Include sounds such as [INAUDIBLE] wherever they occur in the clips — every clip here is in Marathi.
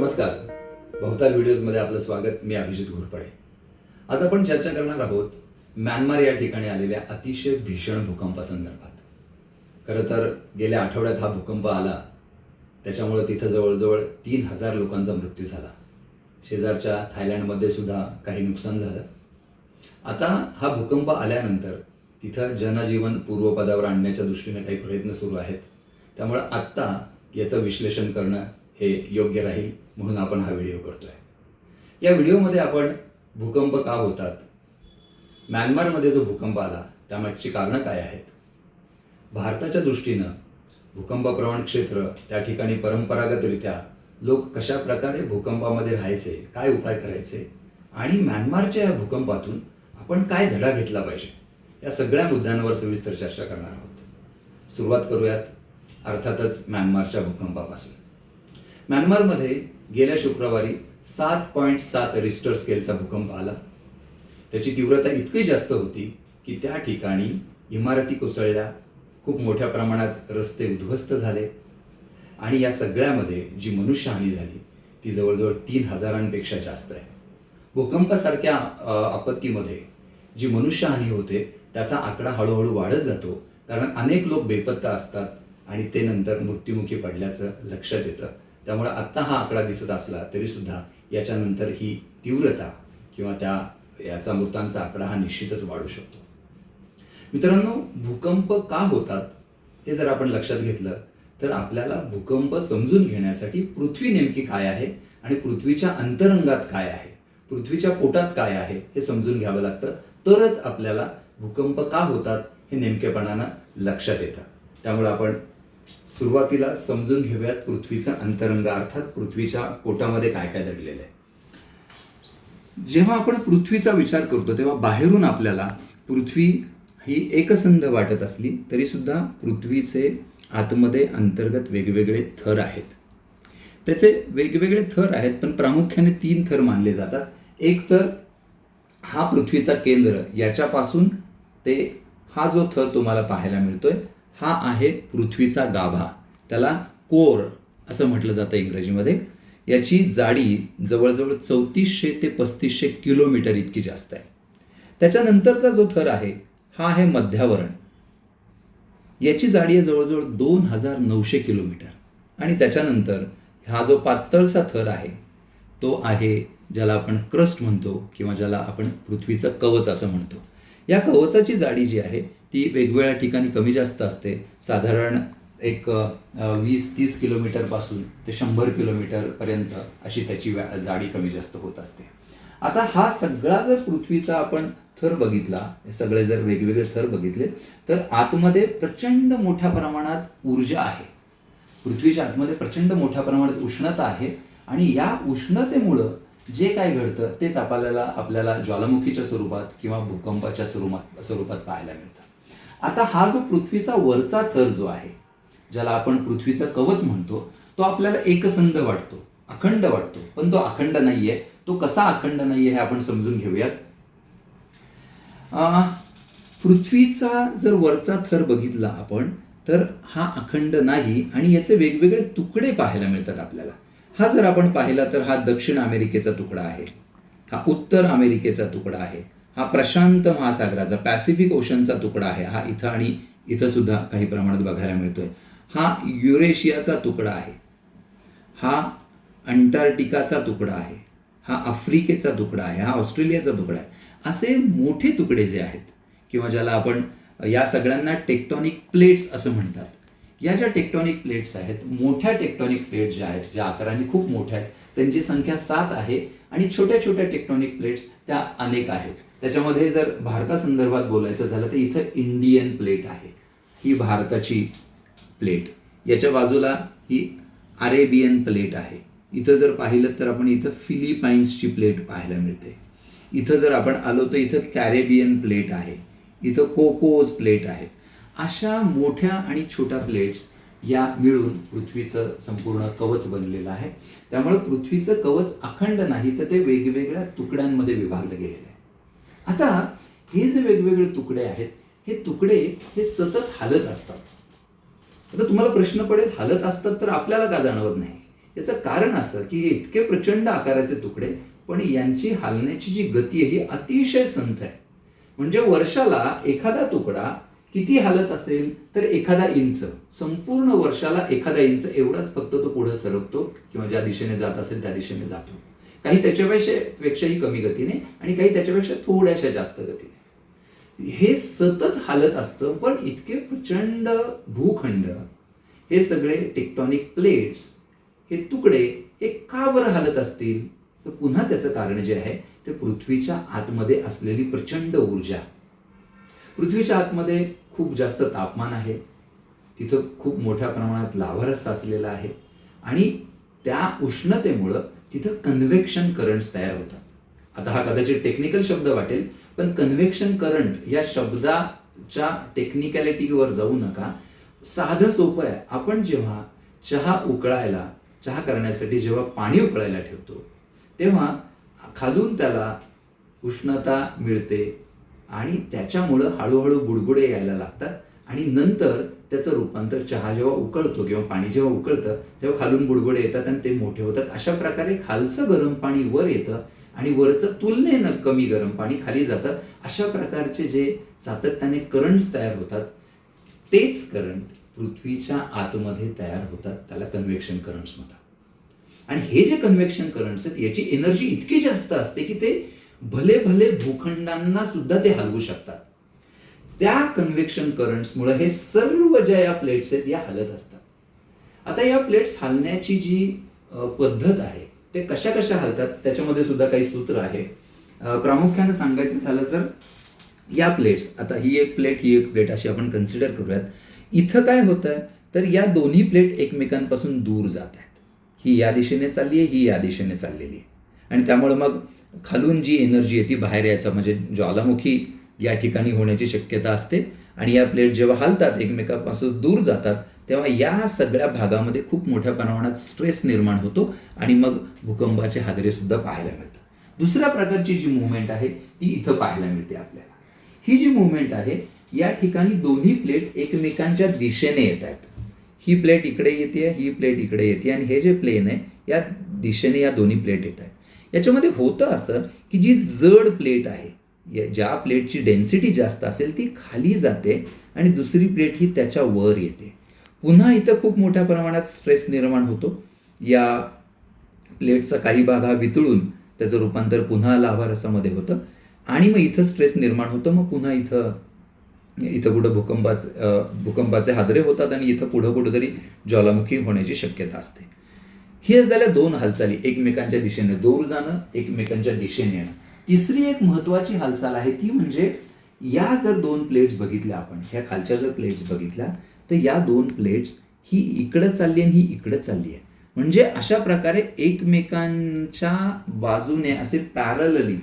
नमस्कार. भवताल व्हिडिओजमध्ये आपलं स्वागत. मी अभिजित घोरपडे. आज आपण चर्चा करणार आहोत म्यानमार या ठिकाणी आलेल्या अतिशय भीषण भूकंपासंदर्भात. खरं तर गेल्या आठवड्यात हा भूकंप आला. त्याच्यामुळं तिथं जवळजवळ तीन हजार लोकांचा मृत्यू झाला. शेजारच्या थायलंडमध्ये सुद्धा काही नुकसान झालं. आता हा भूकंप आल्यानंतर तिथं जनजीवन पूर्वपदावर आणण्याच्या दृष्टीने काही प्रयत्न सुरू आहेत. त्यामुळं आत्ता याचं विश्लेषण करणं हे योग्य राहील म्हणून आपण हा व्हिडिओ करतोय. या व्हिडिओमध्ये आपण भूकंप का होतात? म्यानमारमध्ये जो भूकंप आला त्यामागची कारणं काय आहेत? भारताच्या दृष्टीनं भूकंपप्रवण क्षेत्र त्या ठिकाणी परंपरागतरित्या लोक कशा प्रकारे भूकंपामध्ये राहायचे काय उपाय करायचे आणि म्यानमारच्या या भूकंपातून आपण काय धडा घेतला पाहिजे या सगळ्या मुद्द्यांवर सविस्तर चर्चा करणार आहोत. सुरुवात करूयात अर्थातच म्यानमारच्या भूकंपापासून. म्यानमारमध्ये गेल्या शुक्रवारी सात पॉईंट सात रिस्टर स्केलचा भूकंप आला. त्याची तीव्रता इतकी जास्त होती की त्या ठिकाणी इमारती कोसळल्या. खूप मोठ्या प्रमाणात रस्ते उद्ध्वस्त झाले. आणि या सगळ्यामध्ये जी मनुष्यहानी झाली ती जवळजवळ तीन हजारांपेक्षा जास्त आहे. भूकंपासारख्या आपत्तीमध्ये जी मनुष्यहानी होते त्याचा आकडा हळूहळू वाढत जातो. कारण अनेक लोक बेपत्ता असतात आणि ते नंतर मृत्युमुखी पडल्याचं लक्षात येतं. त्यामुळे आत्ता हा आकडा दिसत असला तरीसुद्धा याच्यानंतर ही तीव्रता किंवा त्या याचा मृतांचा आकडा हा निश्चितच वाढू शकतो. मित्रांनो भूकंप का होतात हे जर आपण लक्षात घेतलं तर आपल्याला भूकंप समजून घेण्यासाठी पृथ्वी नेमकी काय आहे आणि पृथ्वीच्या अंतरंगात काय आहे पृथ्वीच्या पोटात काय आहे हे समजून घ्यावं लागतं. तरच आपल्याला भूकंप का होतात हे नेमकेपणानं लक्षात येतं. त्यामुळे आपण सुरुवातीला समजून घेऊयात पृथ्वीचं अंतरंग अर्थात पृथ्वीच्या पोटामध्ये काय काय दडलेलं आहे. जेव्हा आपण पृथ्वीचा विचार करतो तेव्हा बाहेरून आपल्याला पृथ्वी ही एकसंध वाटत असली तरी सुद्धा पृथ्वीचे आतमध्ये अंतर्गत वेगवेगळे थर आहेत. त्याचे वेगवेगळे थर आहेत पण प्रामुख्याने तीन थर मानले जातात. एक तर हा पृथ्वीचा केंद्र याच्यापासून ते हा जो थर तुम्हाला पाहायला मिळतोय हा आहे पृथ्वीचा गाभा. त्याला कोर असं म्हटलं जातं इंग्रजीमध्ये. याची जाडी जवळजवळ चौतीसशे ते पस्तीसशे किलोमीटर इतकी जास्त आहे. त्याच्यानंतरचा जो थर आहे हा आहे मध्यावरण. याची जाडी आहे जवळजवळ दोन हजार नऊशे किलोमीटर. आणि त्याच्यानंतर हा जो पातळचा थर आहे तो आहे ज्याला आपण क्रस्ट म्हणतो किंवा ज्याला आपण पृथ्वीचं कवच असं म्हणतो. या कवचाची जाडी जी आहे ती वेगवेगळ्या ठिकाणी कमी जास्त असते. साधारण एक वीस तीस किलोमीटरपासून ते शंभर किलोमीटरपर्यंत अशी त्याची व्या- जाडी कमी जास्त होत असते. आता हा सगळा जर पृथ्वीचा आपण थर बघितला हे सगळे जर वेगवेगळे थर बघितले तर आतमध्ये प्रचंड मोठ्या प्रमाणात ऊर्जा आहे. पृथ्वीच्या आतमध्ये प्रचंड मोठ्या प्रमाणात उष्णता आहे आणि या उष्णतेमुळं जे काय घडतं तेच आपल्याला आपल्याला ज्वालामुखीच्या स्वरूपात किंवा भूकंपाच्या स्वरूपात स्वरूपात पाहायला मिळतं. आता हा जो पृथ्वीचा वरचा थर जो आहे ज्याला आपण पृथ्वीचा कवच म्हणतो तो आपल्याला एकसंध वाटतो अखंड वाटतो. पण तो अखंड नाहीये. तो कसा अखंड नाही आहे हे आपण समजून घेऊयात. पृथ्वीचा जर वरचा थर बघितला आपण तर हा अखंड नाही आणि याचे वेगवेगळे तुकडे पाहायला मिळतात आपल्याला. हा जर आपण पाहिला तर हा दक्षिण अमेरिकेचा तुकडा आहे. हा उत्तर अमेरिकेचा तुकडा आहे. हा प्रशांत महासागराचा पॅसिफिक ओशनचा तुकडा आहे. हा इथं आणि इथं सुद्धा काही प्रमाणात बघायला मिळतोय. हा युरेशियाचा तुकडा आहे. हा अंटार्क्टिकाचा तुकडा आहे. हा आफ्रिकेचा तुकडा आहे. हा ऑस्ट्रेलियाचा तुकडा आहे. असे मोठे तुकडे जे आहेत किंवा ज्याला आपण या सगळ्यांना टेक्टॉनिक प्लेट्स असं म्हणतात या ज्या टेक्टॉनिक प्लेट्स आहेत मोठ्या टेक्टॉनिक प्लेट्स ज्या आहेत ज्या आकाराने खूप मोठ्या आहेत त्यांची संख्या सात आहे आणि छोट्या छोट्या टेक्टॉनिक प्लेट्स त्या अनेक आहेत. त्याच्यामध्ये जर भारतासंदर्भात बोलायचं झालं तर इथं इंडियन प्लेट आहे. ही भारताची प्लेट याच्या बाजूला ही अरेबियन प्लेट आहे. इथं जर पाहिलं तर आपण इथं फिलिपाईन्सची प्लेट पाहायला मिळते. इथं जर आपण आलो तर इथं कॅरेबियन प्लेट आहे. इथं कोकोज प्लेट आहे. अशा मोठ्या आणि छोट्या प्लेट्स या मिळून पृथ्वीचं संपूर्ण कवच बनलेलं आहे. त्यामुळे पृथ्वीचं कवच अखंड नाही तर ते वेगवेगळ्या तुकड्यांमध्ये विभागलं गेलेलं आहे. आता हे जे वेगवेगळे तुकडे आहेत हे तुकडे हे सतत हालत असतात. आता तुम्हाला प्रश्न पडेल हालत असतात तर आपल्याला का जाणवत नाही? याचं कारण असं की हे इतके प्रचंड आकाराचे तुकडे पण यांची हालण्याची जी गती आहे ही अतिशय संथ आहे. म्हणजे वर्षाला एखादा तुकडा किती हालत असेल तर एखादा इंच. संपूर्ण वर्षाला एखादा इंच एवढाच फक्त तो पुढे सरकतो किंवा ज्या दिशेने जात असेल त्या दिशेने जातो. काही त्याच्यापेक्षा पेक्षाही कमी गतीने आणि काही त्याच्यापेक्षा थोड्याशा जास्त गतीने. हे सतत हालत असतं पण इतके प्रचंड भूखंड हे सगळे टेक्टॉनिक प्लेट्स हे तुकडे हे का बरं हालत असतील? तर पुन्हा त्याचं कारण जे आहे ते पृथ्वीच्या आतमध्ये असलेली प्रचंड ऊर्जा. पृथ्वीच्या आतमध्ये खूप जास्त तापमान आहे. तिथं खूप मोठ्या प्रमाणात लाव्हारस साचलेला आहे. आणि त्या उष्णतेमुळं तिथं कन्व्हेक्शन करंट्स तयार होतात. आता हा कदाचित टेक्निकल शब्द वाटेल पण कन्व्हेक्शन करंट या शब्दाच्या टेक्निकॅलिटीवर जाऊ नका. साधं सोपं आहे. आपण जेव्हा चहा उकळायला चहा करण्यासाठी जेव्हा पाणी उकळायला ठेवतो तेव्हा खालून त्याला उष्णता मिळते आणि त्याच्यामुळं हळूहळू बुडबुडे यायला लागतात आणि नंतर त्याचं रूपांतर चहा जेव्हा उकळतो किंवा पाणी जेव्हा उकळतं तेव्हा खालून बुडबुडे येतात आणि ते मोठे होतात. अशा प्रकारे खालचं गरम पाणी वर येतं आणि वरचं तुलनेनं कमी गरम पाणी खाली जातं. अशा प्रकारचे जे सातत्याने करंट्स तयार होतात तेच करंट पृथ्वीच्या आतमध्ये तयार होतात. त्याला कन्व्हेक्शन करंट्स म्हणतात. आणि हे जे कन्व्हेक्शन करंट्स आहेत याची एनर्जी इतकी जास्त असते की ते भले भले भूखंडांना सुद्धा ते हलवू शकतात. त्या कन्व्हेक्शन करंट्समुळे हे सर्व ज्या या प्लेट्स आहेत या हलत असतात. आता या प्लेट्स हलण्याची जी पद्धत आहे ते कशा कशा हलतात त्याच्यामध्ये सुद्धा काही सूत्र आहे. प्रामुख्यानं सांगायचं झालं तर या प्लेट्स आता ही एक प्लेट ही एक प्लेट अशी आपण कन्सिडर करूयात. इथं काय होतं आहे तर या दोन्ही प्लेट एकमेकांपासून दूर जात आहेत. ही या दिशेने चालली आहे ही या दिशेने चाललेली आहे. आणि त्यामुळे मग खालून जी एनर्जी आहे ती बाहेर यायचं म्हणजे ज्वालामुखी या ठिकाणी होण्याची शक्यता असते आणि या प्लेट जेव्हा हालतात एकमेकांपासून दूर जातात तेव्हा या सगळ्या भागामध्ये खूप मोठ्या प्रमाणात स्ट्रेस निर्माण होतो आणि मग भूकंपाचे हादरे सुद्धा पाहायला मिळतात. दुसऱ्या प्रकारची जी मुवमेंट आहे ती इथं पाहायला मिळते आपल्याला. ही जी मुवमेंट आहे या ठिकाणी दोन्ही प्लेट एकमेकांच्या दिशेने येत आहेत. ही प्लेट इकडे येते ही प्लेट इकडे येते आणि हे जे प्लेन आहे या दिशेने या दोन्ही प्लेट येत आहेत. याच्यामध्ये होतं असं की जी जड प्लेट आहे या- ज्या प्लेटची डेन्सिटी जास्त असेल ती खाली जाते आणि दुसरी प्लेट ही त्याच्या वर येते. पुन्हा इथं खूप मोठ्या प्रमाणात स्ट्रेस निर्माण होतो. या प्लेटचा काही भाग हा वितळून त्याचं रूपांतर पुन्हा लाभारसामध्ये होतं आणि मग इथं स्ट्रेस निर्माण होतं. मग पुन्हा इथं इथं कुठं भूकंपाचे भूकंपाचे हादरे होतात आणि इथं पुढं कुठंतरी ज्वालामुखी होण्याची शक्यता असते. हे झाल्या दोन हालचाली. एकमेकांच्या दिशेने दूर जाणं एकमेकांच्या दिशेने येणं. तिसरी एक महत्वाची हालचाल आहे ती म्हणजे या जर दोन प्लेट्स बघितल्या आपण ह्या खालच्या जर प्लेट्स बघितल्या तर या दोन प्लेट्स ही इकडं चालली आणि ही इकडं चालली आहे. म्हणजे अशा प्रकारे एकमेकांच्या बाजूने असे पॅरलली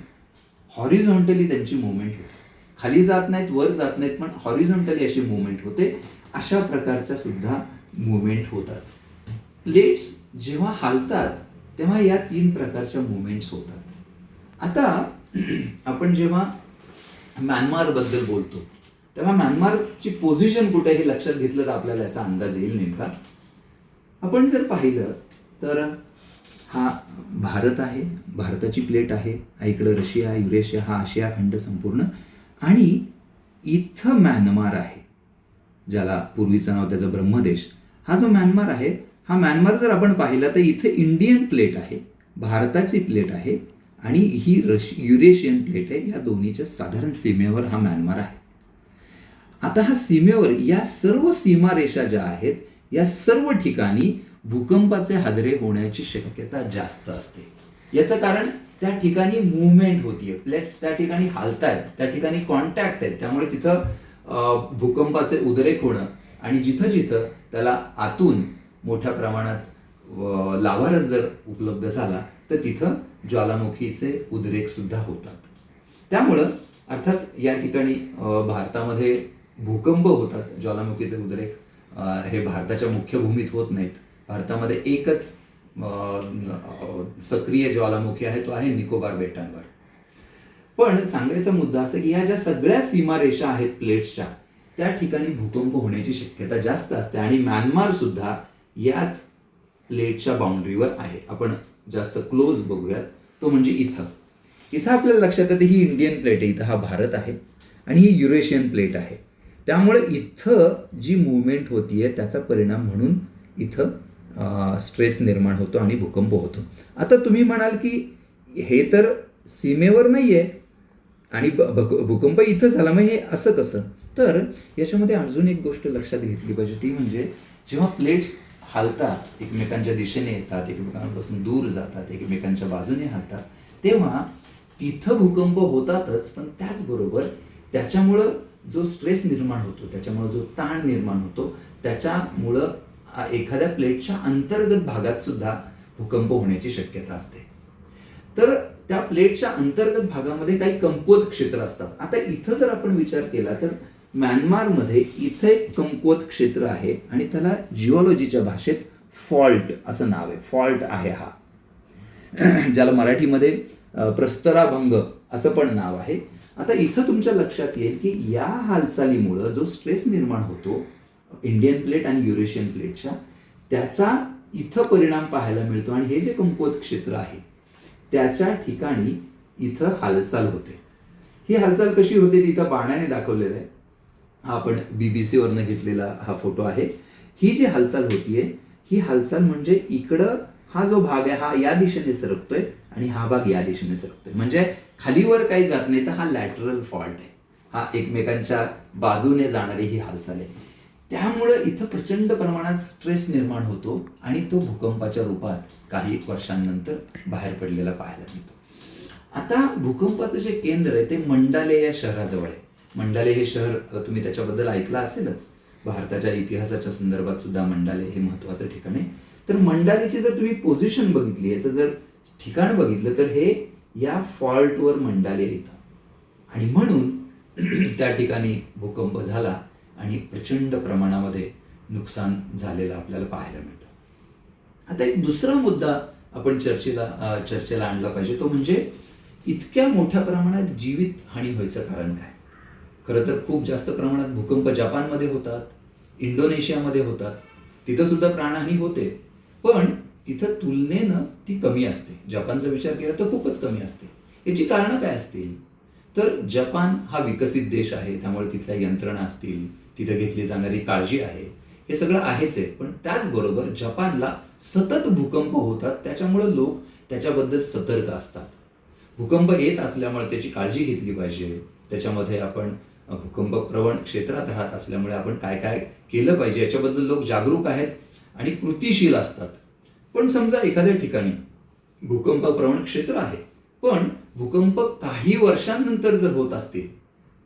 हॉरिझॉन्टली त्यांची मुवमेंट होते. खाली जात नाहीत वर जात नाहीत पण हॉरिझॉन्टली अशी मुवमेंट होते. अशा प्रकारच्या सुद्धा मुवमेंट होतात. प्लेट्स जेव्हा हालतात तेव्हा या तीन प्रकारच्या मुवमेंट्स होतात. आता आपण जेव्हा म्यानमारबद्दल बोलतो तेव्हा म्यानमारची पोझिशन कुठे हे लक्षात घेतलं तर आपल्याला याचा अंदाज येईल नेमका. आपण जर पाहिलं तर हा भारत आहे भारताची प्लेट आहे हा इकडं रशिया युरेशिया हा आशिया खंड संपूर्ण. आणि इथं म्यानमार आहे ज्याला पूर्वीचं नाव त्याचं ब्रह्मदेश. हा जो म्यानमार आहे हा म्यानमार जर आपण पाहिला तर इथं इंडियन प्लेट आहे भारताची प्लेट आहे आणि ही रश युरेशियन प्लेट आहे या दोन्हीच्या साधारण सीमेवर हा म्यानमार आहे. आता हा सीमेवर या सर्व सीमारेषा ज्या आहेत या सर्व ठिकाणी भूकंपाचे हादरे होण्याची शक्यता जास्त असते. याचं कारण त्या ठिकाणी मुवमेंट होतीये. प्लेट्स त्या ठिकाणी हालतायत त्या ठिकाणी कॉन्टॅक्ट आहेत. त्यामुळे तिथं भूकंपाचे उद्रेक होणं आणि जिथं जिथं त्याला आतून मोठ्या प्रमाणात लावारस जर उपलब्ध झाला तर तिथं ज्वालामुखीचे उद्रेक सुद्धा होतात. त्यामुळं अर्थात या ठिकाणी भारतामध्ये भूकंप होतात ज्वालामुखीचे उद्रेक. हे भारताच्या मुख्य भूमीत होत नाहीत. भारतामध्ये एकच सक्रिय ज्वालामुखी आहे तो आहे निकोबार बेटांवर. पण सांगायचा मुद्दा असं की या ज्या सगळ्या सीमारेषा आहेत प्लेट्सच्या त्या ठिकाणी भूकंप होण्याची शक्यता जास्त असते आणि म्यानमार सुद्धा याच प्लेटच्या बाउंड्रीवर आहे. आपण जास्त क्लोज बघूयात. तो म्हणजे इथं. इथं आपल्याला लक्षात येतं ही इंडियन प्लेट आहे. इथं हा भारत आहे आणि ही युरेशियन प्लेट आहे. त्यामुळे इथं जी मुवमेंट आहे त्याचा परिणाम म्हणून इथं स्ट्रेस निर्माण होतो आणि भूकंप होतो. आता तुम्ही म्हणाल की हे तर सीमेवर नाही आहे आणि ब- भक- भूकंप इथं झाला मग हे असं कसं? तर याच्यामध्ये अजून एक गोष्ट लक्षात घेतली पाहिजे ती म्हणजे जेव्हा प्लेट्स हालतात एकमेकांच्या दिशेने येतात एकमेकांपासून दूर जातात एकमेकांच्या बाजूने हालतात. तेव्हा तिथं भूकंप होतातच पण त्याचबरोबर त्याच्यामुळं जो स्ट्रेस निर्माण होतो त्याच्यामुळं जो ताण निर्माण होतो त्याच्यामुळं एखाद्या प्लेटच्या अंतर्गत भागात सुद्धा भूकंप होण्याची शक्यता असते. तर त्या प्लेटच्या अंतर्गत भागामध्ये काही कमकुवत क्षेत्र असतात. आता इथं जर आपण विचार केला तर म्यानमारमध्ये इथं एक कमकुवत क्षेत्र आहे आणि त्याला जिओलॉजीच्या भाषेत फॉल्ट असं नाव आहे. फॉल्ट आहे हा. [CLEARS THROAT] ज्याला मराठीमध्ये प्रस्तराभंग असं पण नाव आहे. आता इथं तुमच्या लक्षात येईल की या हालचालीमुळं जो स्ट्रेस निर्माण होतो इंडियन प्लेट आणि युरेशियन प्लेटच्या त्याचा इथं परिणाम पाहायला मिळतो आणि हे जे कमकुवत क्षेत्र आहे त्याच्या ठिकाणी इथं हालचाल होते. ही हालचाल कशी होते ती इथं बाणाने दाखवलेलं आहे. हा आपण बी बी सीवरनं घेतलेला हा फोटो आहे. ही जी हालचाल होतीये ही हालचाल म्हणजे इकडं हा जो भाग आहे हा या दिशेने सरकतोय आणि हा भाग या दिशेने सरकतोय. म्हणजे खालीवर काही जात नाही तर हा लॅटरल फॉल्ट आहे. हा एकमेकांच्या बाजूने जाणारी ही हालचाल आहे. त्यामुळं इथं प्रचंड प्रमाणात स्ट्रेस निर्माण होतो आणि तो भूकंपाच्या रूपात काही वर्षांनंतर बाहेर पडलेला पाहायला मिळतो. आता भूकंपाचं जे केंद्र आहे ते मंडाले या शहराजवळ आहे. मंडाले हे शहर तुम्ही त्याच्याबद्दल ऐकलं असेलच. भारताच्या इतिहासाच्या संदर्भात सुद्धा मंडाले हे महत्वाचं ठिकाण आहे. तर मंडालेची जर तुम्ही पोझिशन बघितली याचं जर ठिकाण बघितलं तर हे या फॉल्टवर मंडाले येतं. आणि म्हणून [CLEARS THROAT] त्या ठिकाणी भूकंप झाला आणि प्रचंड प्रमाणामध्ये नुकसान झालेलं आपल्याला पाहायला मिळतं. आता एक दुसरा मुद्दा आपण चर्चेला चर्चेला आणला पाहिजे तो म्हणजे इतक्या मोठ्या प्रमाणात जीवित हानी व्हायचं कारण काय? खरं तर खूप जास्त प्रमाणात भूकंप जपानमध्ये होतात इंडोनेशियामध्ये होतात. तिथं सुद्धा प्राणहानी होते. पण तिथं तुलनेनं ती कमी असते. जपानचा विचार केला तर खूपच कमी असते. याची कारणं काय असतील? तर जपान हा विकसित देश आहे त्यामुळे तिथल्या यंत्रणा असतील तिथं घेतली जाणारी काळजी आहे हे सगळं आहेच आहे. पण त्याचबरोबर जपानला सतत भूकंप होतात त्याच्यामुळे लोक त्याच्याबद्दल सतर्क असतात. भूकंप येत असल्यामुळे त्याची काळजी घेतली पाहिजे. त्याच्यामध्ये आपण भूकंपप्रवण भूकंप प्रवण क्षेत्रात राहत असल्यामुळे आपण काय काय केलं पाहिजे याच्याबद्दल लोक जागरूक आहेत आणि कृतिशील असतात. पण समजा एखाद्या ठिकाणी भूकंप प्रवण क्षेत्र आहे पण भूकंप काही वर्षांनंतर जर होत असतील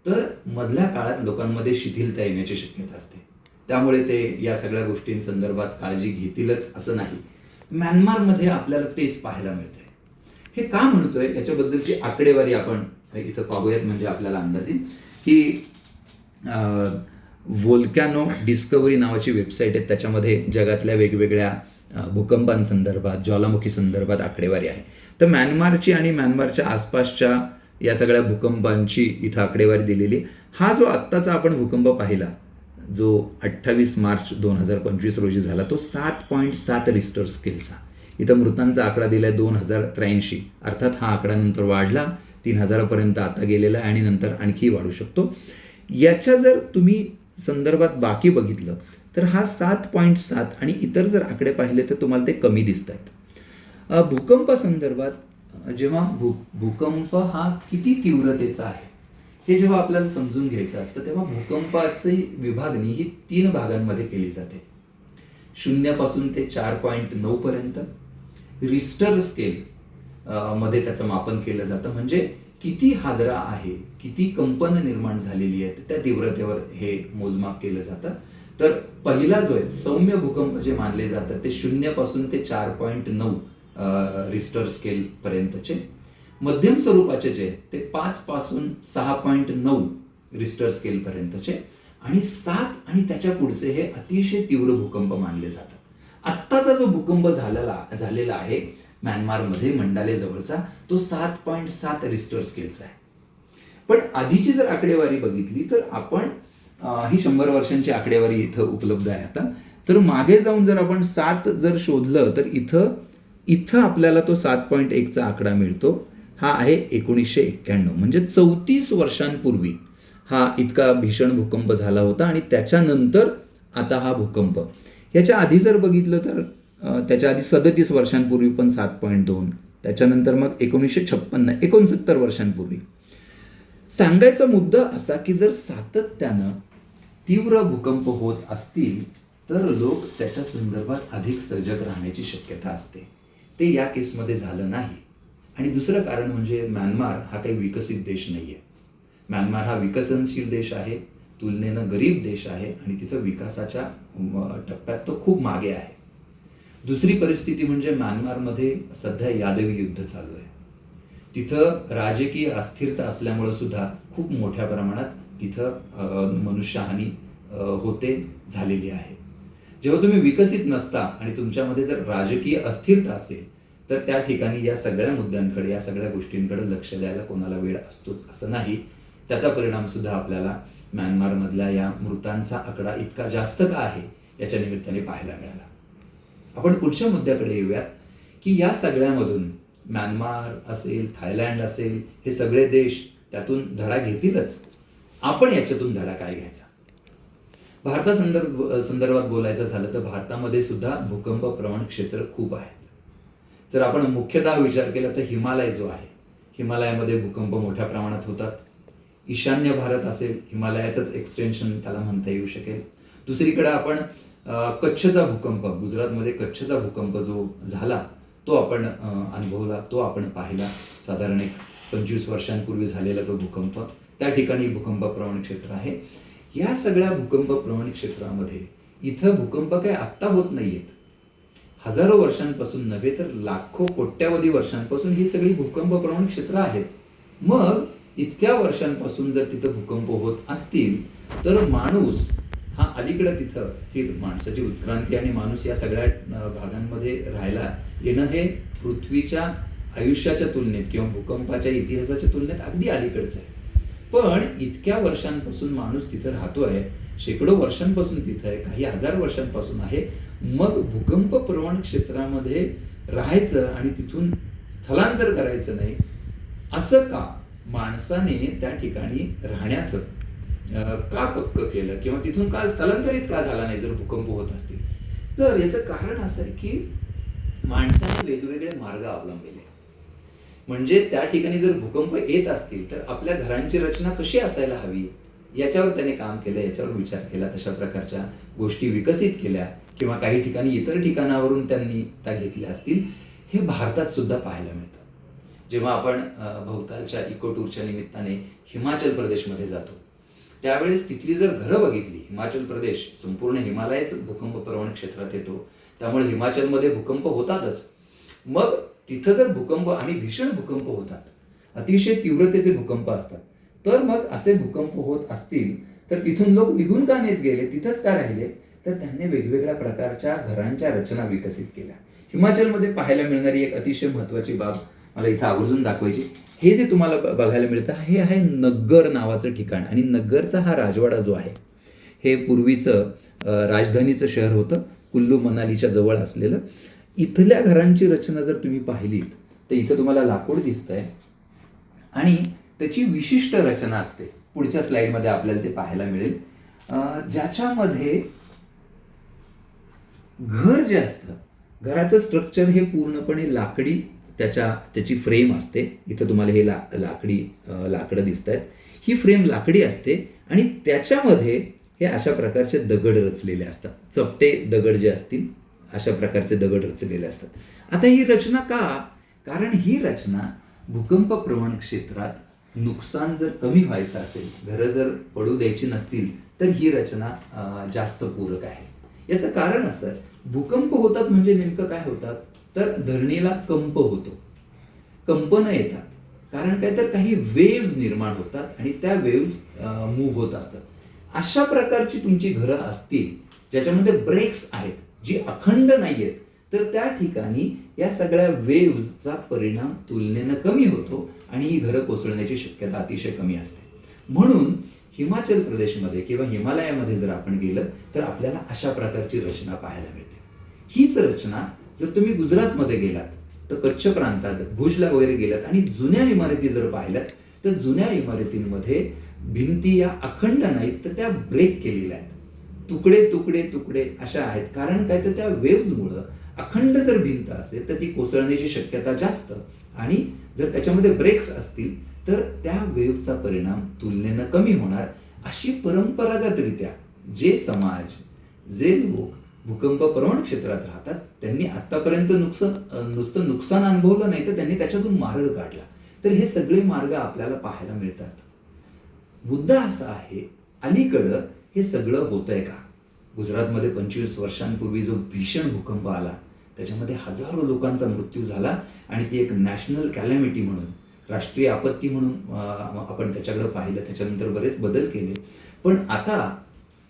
तर मधल्या काळात लोकांमध्ये शिथिलता येण्याची शक्यता असते. त्यामुळे ते या सगळ्या गोष्टींसंदर्भात काळजी घेतीलच असं नाही. म्यानमारमध्ये आपल्याला तेच पाहायला मिळतंय. हे का म्हणतोय? याच्याबद्दलची आकडेवारी आपण इथं पाहूयात म्हणजे आपल्याला अंदाजे. की वोल्कॅनो डिस्कवरी नावाची वेबसाईट आहे. त्याच्यामध्ये जगातल्या वेगवेगळ्या भूकंपांसंदर्भात ज्वालामुखी संदर्भात आकडेवारी आहे. तर म्यानमारची आणि म्यानमारच्या आसपासच्या या सगळ्या भूकंपांची इथं आकडेवारी दिलेली हा जो आत्ताचा आपण भूकंप पाहिला जो अठ्ठावीस मार्च दोन हजार पंचवीस रोजी झाला तो सात पॉईंट सात रिस्टर स्केलचा. इथं मृतांचा आकडा दिला आहे दोन हजार त्र्याऐंशी. अर्थात हा आकडा नंतर वाढला. तीन हजारापर्यंत आता गेलेला आहे आणि नंतर आणखी वाढू शकतो. याच्या जर तुम्ही संदर्भात बाकी बघितलं तर हा सात पॉईंट सात आणि इतर जर आकडे पाहिले तर तुम्हाला ते कमी दिसत आहेत भूकंपासंदर्भात जेव्हा भू भूकंप हा किती तीव्रतेचा आहे हे जेव्हा आपल्याला समजून घ्यायचं असतं तेव्हा भूकंपाची विभागणी ही तीन भागांमध्ये केली जाते. शून्यापासून ते चार पॉईंट नऊपर्यंत. रिस्टर स्केल मध्ये त्याचं मापन केलं जातं. म्हणजे किती हादरा आहे किती कंपन निर्माण झालेली आहे त्या तीव्रतेवर हे मोजमाप केलं जातं. तर पहिला जो आहे सौम्य भूकंप जे मानले जातात ते शून्यपासून ते चार पॉईंट नऊ रिस्टर स्केल पर्यंतचे. मध्यम स्वरूपाचे जे ते पाच पासून सहा पॉईंट नऊ रिस्टर स्केल पर्यंतचे. आणि सात आणि त्याच्या पुढचे हे अतिशय तीव्र भूकंप मानले जातात. आत्ताचा जो भूकंप झालेला झालेला आहे म्यानमारमध्ये मंडाले जवळचा तो सात पॉईंट सात रिस्टर स्केलचा आहे. पण आधीची जर आकडेवारी बघितली तर आपण ही शंभर वर्षांची आकडेवारी इथं उपलब्ध आहे आता. तर मागे जाऊन जर आपण सात जर शोधलं तर इथं इथं आपल्याला तो सात पॉईंट एकचा आकडा मिळतो. हा आहे एकोणीसशे एक्क्याण्णव. म्हणजे चौतीस वर्षांपूर्वी हा इतका भीषण भूकंप झाला होता आणि त्याच्यानंतर आता हा भूकंप. याच्या आधी जर बघितलं तर त्याच्या आधी सदतीस वर्षांपूर्वी पण सात पॉईंट दोन. त्याच्यानंतर मग एकोणीसशे छप्पन्न एकोणसत्तर वर्षांपूर्वी. सांगायचा मुद्दा असा की जर सातत्यानं तीव्र भूकंप होत असतील तर लोक त्याच्या संदर्भात अधिक सजग राहण्याची शक्यता असते. ते या केसमध्ये झालं नाही. आणि दुसरं कारण म्हणजे म्यानमार हा काही विकसित देश नाही आहे म्यानमार हा विकसनशील देश आहे तुलनेनं गरीब देश आहे आणि तिथं विकासाच्या टप्प्यात तो खूप मागे आहे. दुसरी परिस्थिती म्हणजे म्यानमारमध्ये सध्या यादवी युद्ध चालू आहे. तिथं राजकीय अस्थिरता असल्यामुळं सुद्धा खूप मोठ्या प्रमाणात तिथं मनुष्यहानी होते झालेली आहे. जेव्हा तुम्ही विकसित नसता आणि तुमच्यामध्ये जर राजकीय अस्थिरता असेल तर त्या ठिकाणी या सगळ्या मुद्द्यांकडे या सगळ्या गोष्टींकडे लक्ष द्यायला कोणाला वेळ असतोच असं नाही. त्याचा परिणाम सुद्धा आपल्याला म्यानमारमधल्या या मृतांचा आकडा इतका जास्त का आहे याच्या निमित्ताने पाहायला मिळाला. आपण पुढच्या मुद्द्याकडे येऊयात की या सगळ्यामधून म्यानमार असेल थायलंड असेल हे सगळे देश त्यातून धडा घेतीलच. आपण याच्यातून धडा काय घ्यायचा? भारतासंदर्भ संदर्भात बोलायचं झालं तर भारतामध्ये सुद्धा भूकंप प्रवण क्षेत्र खूप आहेत. जर आपण मुख्यतः विचार केला तर हिमालय जो आहे हिमालयामध्ये भूकंप मोठ्या प्रमाणात होतात. ईशान्य भारत असेल हिमालयाचंच एक्सटेन्शन त्याला म्हणता येऊ शकेल. दुसरीकडे आपण कच्छचा भूकंप गुजरातमध्ये कच्छचा भूकंप जो झाला तो आपण अनुभवला तो आपण पाहिला. साधारण एक पंचवीस वर्षांपूर्वी झालेला तो भूकंप. त्या ठिकाणी भूकंप प्रवण क्षेत्र आहे. या सगळ्या भूकंप प्रवण क्षेत्रामध्ये इथं भूकंप काय आत्ता होत नाही आहेत हजारो वर्षांपासून नव्हे तर लाखो कोट्यावधी वर्षांपासून ही सगळी भूकंप प्रवण क्षेत्र आहेत. मग इतक्या वर्षांपासून जर तिथं भूकंप होत असतील तर माणूस हा अलीकडं तिथं स्थिर माणसाची उत्क्रांती आणि माणूस या सगळ्या भागांमध्ये राहायला येणं हे पृथ्वीच्या आयुष्याच्या तुलनेत किंवा भूकंपाच्या इतिहासाच्या तुलनेत अगदी अलीकडचं आहे. पण इतक्या वर्षांपासून माणूस तिथं राहतोय शेकडो वर्षांपासून तिथं आहे काही हजार वर्षांपासून आहे. मग भूकंप प्रवण क्षेत्रामध्ये राहायचं आणि तिथून स्थलांतर करायचं नाही असं का? माणसाने त्या ठिकाणी राहण्याचं. का पक्क केलं? किंवा तिथून का स्थलांतरित का झाला नाही जर भूकंप होत असतील? तर याचं कारण असं आहे की माणसाने वेगवेगळे मार्ग अवलंबिले. म्हणजे त्या ठिकाणी जर भूकंप येत असतील तर आपल्या घरांची रचना कशी असायला हवी? याच्यावर त्याने काम केलं याच्यावर विचार केला तशा प्रकारच्या गोष्टी विकसित केल्या किंवा काही ठिकाणी इतर ठिकाणावरून त्यांनी त्या घेतल्या असतील हे भारतात सुद्धा पाहायला मिळतं. जेव्हा आपण भोवतालच्या इको टूरच्या निमित्ताने हिमाचल प्रदेशमध्ये जातो त्यावेळेस तिथली जर घरं बघितली हिमाचल प्रदेश संपूर्ण हिमालयच भूकंप प्रवण क्षेत्रात येतो. त्यामुळे हिमाचलमध्ये भूकंप होतातच. मग तिथं जर भूकंप आणि भीषण भूकंप होतात अतिशय तीव्रतेचे भूकंप असतात तर मग असे भूकंप होत असतील तर तिथून लोक निघून का नेत गेले? तिथंच का राहिले? तर त्यांनी वेगवेगळ्या प्रकारच्या घरांच्या रचना विकसित केल्या. हिमाचलमध्ये पाहायला मिळणारी एक अतिशय महत्त्वाची बाब मला इथं आवर्जून दाखवायची. हे जे तुम्हाला बघायला मिळतं हे आहे नग्गर नावाचं ठिकाण. आणि नग्गरचा हा राजवाडा जो आहे हे पूर्वीचं राजधानीचं शहर होतं कुल्लू मनालीच्या जवळ असलेलं. इथल्या घरांची रचना जर तुम्ही पाहिलीत तर इथं तुम्हाला लाकूड दिसतंय. आणि त्याची विशिष्ट रचना असते. पुढच्या स्लाईडमध्ये आपल्याला ते पाहायला मिळेल. ज्याच्यामध्ये घर जे असतं घराचं स्ट्रक्चर हे पूर्णपणे लाकडी त्याच्या त्याची फ्रेम असते. इथं तुम्हाला हे ला लाकडी लाकडं दिसत आहेत ही फ्रेम लाकडी असते आणि त्याच्यामध्ये हे अशा प्रकारचे दगड रचलेले असतात. चपटे दगड जे असतील अशा प्रकारचे दगड रचलेले असतात. आता ही रचना का? कारण ही रचना भूकंप प्रवण क्षेत्रात नुकसान जर कमी व्हायचं असेल घरं जर पडू द्यायची नसतील तर ही रचना जास्त पूरक आहे. याचं कारण असं भूकंप होतात म्हणजे नेमकं काय होतात? तर धरणीला कंप होतो. कंपनं येतात. कारण काय तर काही वेव्ज निर्माण होतात आणि त्या वेव्ज मूव्ह होत असतात. अशा प्रकारची तुमची घरं असतील ज्याच्यामध्ये ब्रेक्स आहेत जी अखंड नाही आहेत तर त्या ठिकाणी या सगळ्या वेव्जचा परिणाम तुलनेनं कमी होतो आणि ही घरं कोसळण्याची शक्यता अतिशय कमी असते. म्हणून हिमाचल प्रदेशमध्ये किंवा हिमालयामध्ये जर आपण गेलं तर आपल्याला अशा प्रकारची रचना पाहायला मिळते. हीच रचना जर तुम्ही गुजरातमध्ये गेलात तर कच्छ प्रांतात भुजला वगैरे गेलात आणि जुन्या इमारती जर पाहिल्यात तर जुन्या इमारतींमध्ये भिंती या अखंड नाहीत तर त्या ब्रेक केलेल्या आहेत. तुकडे तुकडे तुकडे अशा आहेत. कारण काय? तर त्या वेव्समुळं अखंड जर भिंत असेल तर ती कोसळण्याची शक्यता जास्त आणि जर त्याच्यामध्ये ब्रेक्स असतील तर त्या वेव्हचा परिणाम तुलनेनं कमी होणार. अशी परंपरागतरित्या जे समाज जे लोक भूकंप प्रवण क्षेत्रात राहतात. त्यांनी आतापर्यंत नुकसान नुसतं नुकसान अनुभवलं नाही तर त्यांनी त्याच्यातून मार्ग काढला. तर हे सगळे मार्ग आपल्याला पाहायला मिळतात. मुद्दा असा आहे अलीकडं हे सगळं होतंय का? गुजरातमध्ये पंचवीस वर्षांपूर्वी जो भीषण भूकंप आला त्याच्यामध्ये हजारो लोकांचा मृत्यू झाला आणि ती एक नॅशनल कॅलॅमिटी म्हणून राष्ट्रीय आपत्ती म्हणून आपण त्याच्याकडे पाहिलं त्याच्यानंतर बरेच बदल केले. पण आता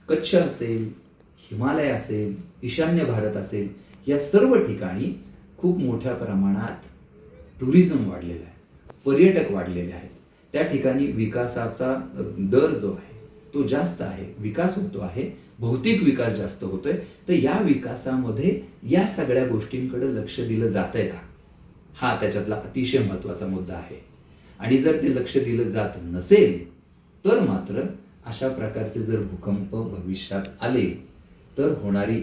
कच्छ असेल हिमालय असेल ईशान्य भारत असेल या सर्व ठिकाणी खूप मोठ्या प्रमाणात टुरिझम वाढलेलं आहे पर्यटक वाढलेले आहेत. त्या ठिकाणी विकासाचा दर जो आहे तो जास्त आहे विकास होतो आहे भौतिक विकास जास्त होतोय. तर या विकासामध्ये या सगळ्या गोष्टींकडे लक्ष दिलं जात आहे का? हा त्याच्यातला अतिशय महत्त्वाचा मुद्दा आहे. आणि जर ते लक्ष दिलं जात नसेल तर मात्र अशा प्रकारचे जर भूकंप भविष्यात आले तर होणारी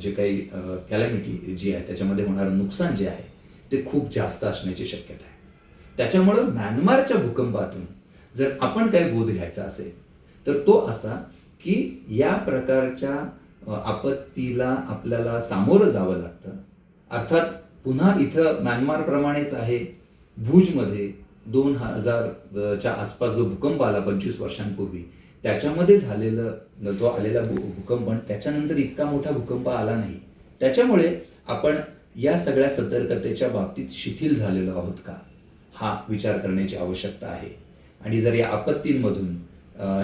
जे काही कॅलॅमिटी जी आहे त्याच्यामध्ये होणारं नुकसान जे आहे ते खूप जास्त असण्याची शक्यता आहे. त्याच्यामुळं म्यानमारच्या भूकंपातून जर आपण काही बोध घ्यायचा असेल तर तो असा की या प्रकारच्या आपत्तीला आपल्याला सामोरं जावं लागतं. अर्थात पुन्हा इथं म्यानमारप्रमाणेच आहे. भुजमध्ये दोन हजारच्या आसपास जो भूकंप आला पंचवीस वर्षांपूर्वी त्याच्यामध्ये झालेलं तो आलेला भू भूकंप पण त्याच्यानंतर इतका मोठा भूकंप आला नाही. त्याच्यामुळे आपण या सगळ्या सतर्कतेच्या बाबतीत शिथिल झालेलो आहोत का? हा विचार करण्याची आवश्यकता आहे. आणि जर या आपत्तींमधून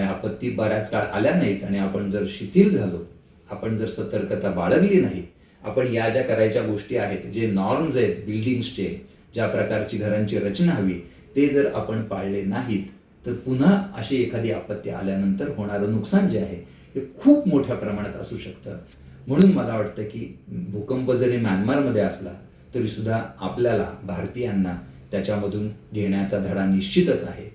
आपत्ती बऱ्याच काळ आल्या नाहीत आणि आपण जर शिथिल झालो आपण जर सतर्कता बाळगली नाही आपण या ज्या करायच्या गोष्टी आहेत जे नॉर्म्स आहेत बिल्डिंग्सचे ज्या प्रकारची घरांची रचना हवी ते जर आपण पाळले नाहीत तर पुन्हा अशी एखादी आपत्ती आल्यानंतर होणारं नुकसान जे आहे हे खूप मोठ्या प्रमाणात असू शकतं. म्हणून मला वाटतं की भूकंप जरी म्यानमारमध्ये असला तरीसुद्धा आपल्याला भारतीयांना त्याच्यामधून घेण्याचा धडा निश्चितच आहे.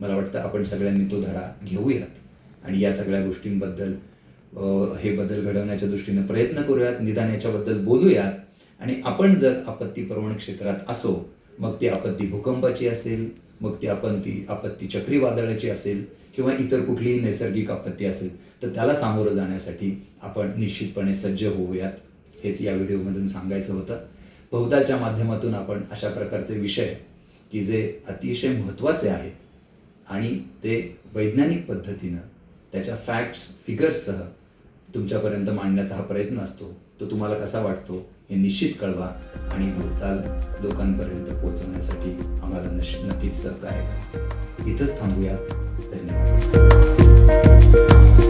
मला वाटतं आपण सगळ्यांनी तो धडा घेऊयात. आणि या सगळ्या गोष्टींबद्दल हे बदल घडवण्याच्या दृष्टीने प्रयत्न करूयात निदान याच्याबद्दल बोलूयात. आणि आपण जर आपत्ती प्रवण क्षेत्रात असो मग ती आपत्ती भूकंपाची असेल मग ती आपत्ती आपत्ती चक्रीवादळाची असेल किंवा इतर कुठलीही नैसर्गिक आपत्ती असेल तर त्याला सामोरं जाण्यासाठी आपण निश्चितपणे सज्ज होऊयात हेच या व्हिडिओमधून सांगायचं होतं. बहुताच्या माध्यमातून आपण अशा प्रकारचे विषय की जे अतिशय महत्त्वाचे आहेत आणि ते वैज्ञानिक पद्धतीनं त्याच्या फॅक्ट्स फिगर्ससह तुमच्यापर्यंत मांडण्याचा हा प्रयत्न असतो तो तुम्हाला कसा वाटतो हे निश्चित कळवा आणि भूताल लोकांपर्यंत पोहोचवण्यासाठी आम्हाला नश नक्कीच सहकार्य करा. इथंच थांबूया. धन्यवाद.